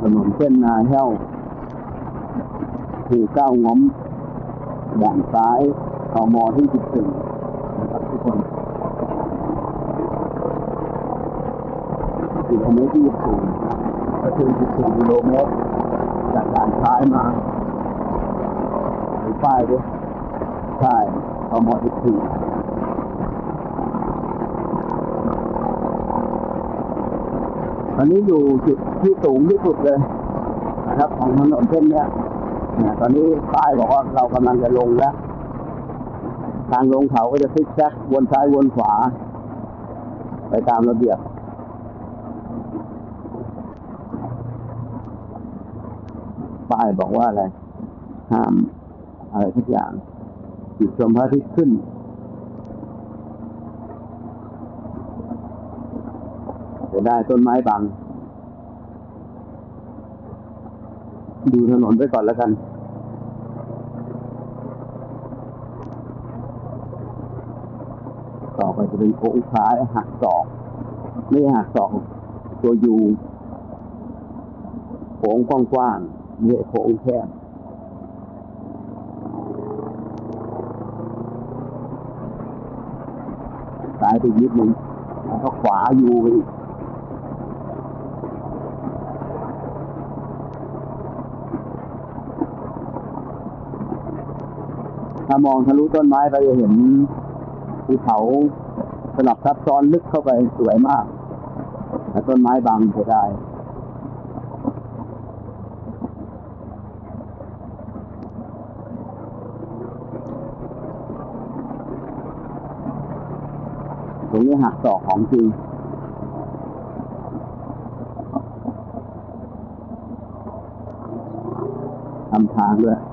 ถนนเส้นนาแห้ว คือเก้างอมด่านซ้ายทมที่สิบสี่นะครับทุกคนกิโลเมตรที่สิบสี่ก็คือสิบสี่กิโลเมตรจากด่านซ้ายมามีป้ายด้วยใช่ทมสิบสี่ อนนี้อยู่จุดที่สูงที่สุดเลยนะครับ ของถนนเส้นนี้เนี่ยตอนนี้ป้ายบอกว่าเรากำลังจะลงแล้วทางลงเขาก็จะซิกแซกวนซ้ายวนขวา ไปตามระเบียบป้ายบอกว่าอะไร ห้ามอะไรทุกอย่างจุดชมพระอาทิตย์ขึ้น จะได้ต้นไม้บัง ดูถนนไปก่อนแล้วกันต่อไปจะเป็นโค้งซ้ายหักศอก ไม่หักศอกตัวยูโค้งกว้างๆไม่ใช่โค้งแคบซ้ายไปนิดนึงแล้วก็ขวายูไปอีก ถ้ามองทะลุต้นไม้ไปจะเห็นภูเขาสลับซับซ้อนลึกเข้าไปสวยมากแต่ต้นไม้บังจะได้ตรงนี้หักศอกของจริงทำทางด้วย